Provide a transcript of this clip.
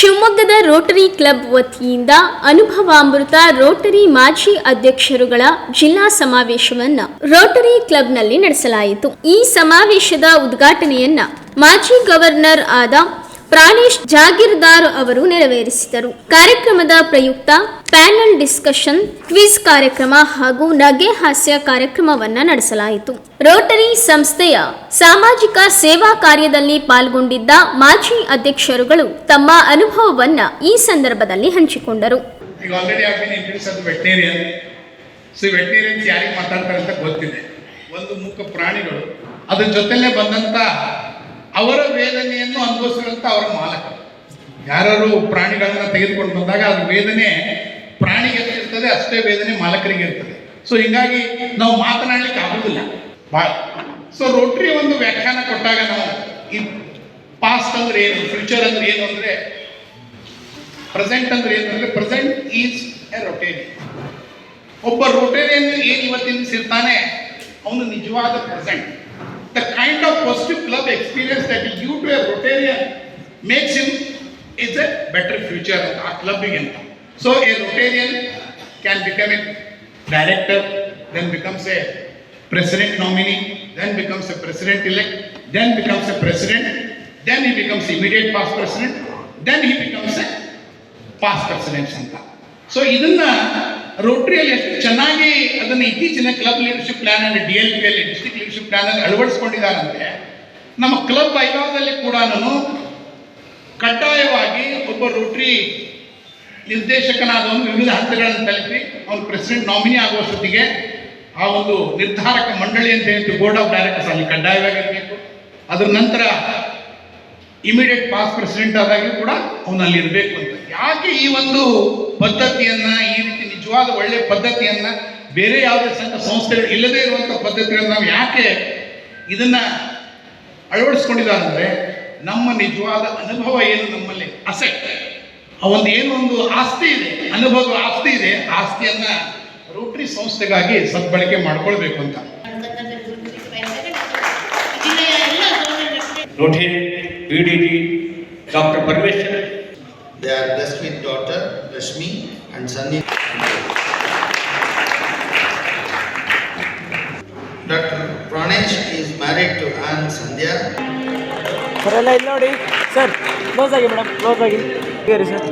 ಶಿವಮೊಗ್ಗದ Rotary club ವತಿಯಿಂದ Anubhavamrita Rotary ಮಾಜಿ ಅಧ್ಯಕ್ಷರುಗಳ ಜಿಲ್ಲಾ ಸಮಾವೇಶವನ್ನು ರೋಟರಿ ಕ್ಲಬ್ನಲ್ಲಿ ನಡೆಸಲಾಯಿತು. ಈ ಸಮಾವೇಶದ ಉದ್ಘಾಟನೆಯನ್ನ ಮಾಜಿ ಗವರ್ನರ್ ಆದ ಪ್ರಾಣೇಶ್ ಜಾಗೀರ್ದಾರ್ ಅವರು ನೆರವೇರಿಸಿದರು. ಕಾರ್ಯಕ್ರಮದ ಪ್ರಯುಕ್ತ ಪ್ಯಾನಲ್ ಡಿಸ್ಕಷನ್, ಕ್ವಿಜ್ ಕಾರ್ಯಕ್ರಮ ಹಾಗೂ ನಗೆ ಹಾಸ್ಯ ಕಾರ್ಯಕ್ರಮವನ್ನ ನಡೆಸಲಾಯಿತು. ರೋಟರಿ ಸಂಸ್ಥೆಯ ಸಾಮಾಜಿಕ ಸೇವಾ ಕಾರ್ಯದಲ್ಲಿ ಪಾಲ್ಗೊಂಡಿದ್ದ ಮಾಜಿ ಅಧ್ಯಕ್ಷರುಗಳು ತಮ್ಮ ಅನುಭವವನ್ನ ಈ ಸಂದರ್ಭದಲ್ಲಿ ಹಂಚಿಕೊಂಡರು. ಒಂದು ಮೂಕ ಪ್ರಾಣಿಗಳು, ಅದ್ರ ಜೊತೆಲೇ ಬಂದಂತ ಅವರ ವೇದನೆಯನ್ನು ಅನುಭವಿಸಿದಂತ ಅವರ ಮಾಲಕ. ಯಾರು ಪ್ರಾಣಿಗಳನ್ನ ತೆಗೆದುಕೊಂಡು ಬಂದಾಗ ಅದ್ರ ವೇದನೆ ಪ್ರಾಣಿಗೆ ಇರ್ತದೆ, ಅಷ್ಟೇ ವೇದನೆ ಮಾಲಕರಿಗೆ ಇರ್ತದೆ. ಸೊ ಹಿಂಗಾಗಿ ನಾವು ಮಾತನಾಡ್ಲಿಕ್ಕೆ ಆಗುದಿಲ್ಲ. ಭಾಳ ಸೊ ರೋಟ್ರಿ ಒಂದು ವ್ಯಾಖ್ಯಾನ ಕೊಟ್ಟಾಗ ನಾವು ಈ ಪಾಸ್ಟ್ ಅಂದ್ರೆ ಏನು ಫ್ಯೂಚರ್ ಅಂದ್ರೆ ಏನು ಅಂದ್ರೆ ಪ್ರೆಸೆಂಟ್ ಅಂದ್ರೆ ಏನು ಅಂದ್ರೆ ಪ್ರೆಸೆಂಟ್ ಈಸ್ ಎ ರೊಟೇರಿಯನ್ ಒಬ್ಬ ರೊಟೇರಿಯನ್ ಏನು ಇವತ್ತಿನ ಇರ್ತಾನೆ ಅವನು ನಿಜವಾದ present the kind of positive club experience that is due to a Rotarian makes him is a better future ಅಂತ ಆ ಕ್ಲಬ್ಬಿಗೆ ಅಂತ so a Rotarian can become a director then becomes a president nominee, then becomes a president elect, then becomes a president, then he becomes immediate past president, then he becomes a past president ಅಂತ so ಇದನ್ನ ರೋಟ್ರಿಯಲ್ಲಿ ಎಷ್ಟು ಚೆನ್ನಾಗಿ ಅದನ್ನು ಇತ್ತೀಚಿನ club leadership plan and D L P ಅಲ್ಲಿ district leadership plan ಅಲ್ಲಿ ಅಳವಡಿಸ್ಕೊಂಡಿದ್ದಾರೆ ಅಂದ್ರೆ ನಮ್ಮ ಕ್ಲಬ್ ಐವಾದಲ್ಲಿ ಕೂಡ ನಾನು ಕಡ್ಡಾಯವಾಗಿ ಒಬ್ಬ ರೋಟ್ರಿ ನಿರ್ದೇಶಕನಾದವನು ವಿವಿಧ ಹಂತಗಳನ್ನು ತಲುಪಿ ಅವನು ಪ್ರೆಸಿಡೆಂಟ್ ನಾಮಿನಿ ಆಗುವಷ್ಟೊತ್ತಿಗೆ ಆ ಒಂದು ನಿರ್ಧಾರಕ ಮಂಡಳಿ ಅಂತ ಹೇಳಿದ್ದು ಬೋರ್ಡ್ ಆಫ್ ಡೈರೆಕ್ಟರ್ಸ್ ಅಲ್ಲಿ ಕಡ್ಡಾಯವಾಗಿರಬೇಕು. ಅದರ ನಂತರ ಇಮಿಡಿಯೇಟ್ ಪಾಸ್ ಪ್ರೆಸಿಡೆಂಟ್ ಆದಾಗಿ ಕೂಡ ಅಲ್ಲಿ ಇರಬೇಕು ಅಂತ. ಯಾಕೆ ಈ ಒಂದು ಪದ್ಧತಿಯನ್ನ ಈ ನಿಜವಾದ ಒಳ್ಳೆ ಪದ್ಧತಿಯನ್ನ ಬೇರೆ ಯಾವುದೇ ಸಂಘ ಸಂಸ್ಥೆಗಳು ಇಲ್ಲದೇ ಇರುವಂಥ ಪದ್ಧತಿಗಳನ್ನ ನಾವು ಯಾಕೆ ಇದನ್ನ ಅಳವಡಿಸ್ಕೊಂಡಿದ್ದಾರೆ ನಮ್ಮ ನಿಜವಾದ ಅನುಭವ ಏನು ನಮ್ಮಲ್ಲಿ? ಅಸೆಟ್ ಆ ಒಂದು ಏನು ಒಂದು ಆಸ್ತಿ ಇದೆ ಅನುಭವ ಆಸ್ತಿ ಇದೆ ಆಸ್ತಿಯನ್ನ ರೋಟರಿ ಸಂಸ್ಥೆಗಾಗಿ ಸದ್ಬಳಕೆ ಮಾಡ್ಕೊಳ್ಬೇಕು ಅಂತ. Rotary P D doctor. Parmeshwar, They are blessed with daughter Rashmi and son in Dr. Pranesh is married to Anne Sandhya. Sir ಎಲ್ಲ ಇಲ್ಲಿ ನೋಡಿ ಸರ್ ಕ್ಲೋಸ್ ಆಗಿ ಮೇಡಮ್ ಕ್ಲೋಸ್ ಆಗಿ ಸರ್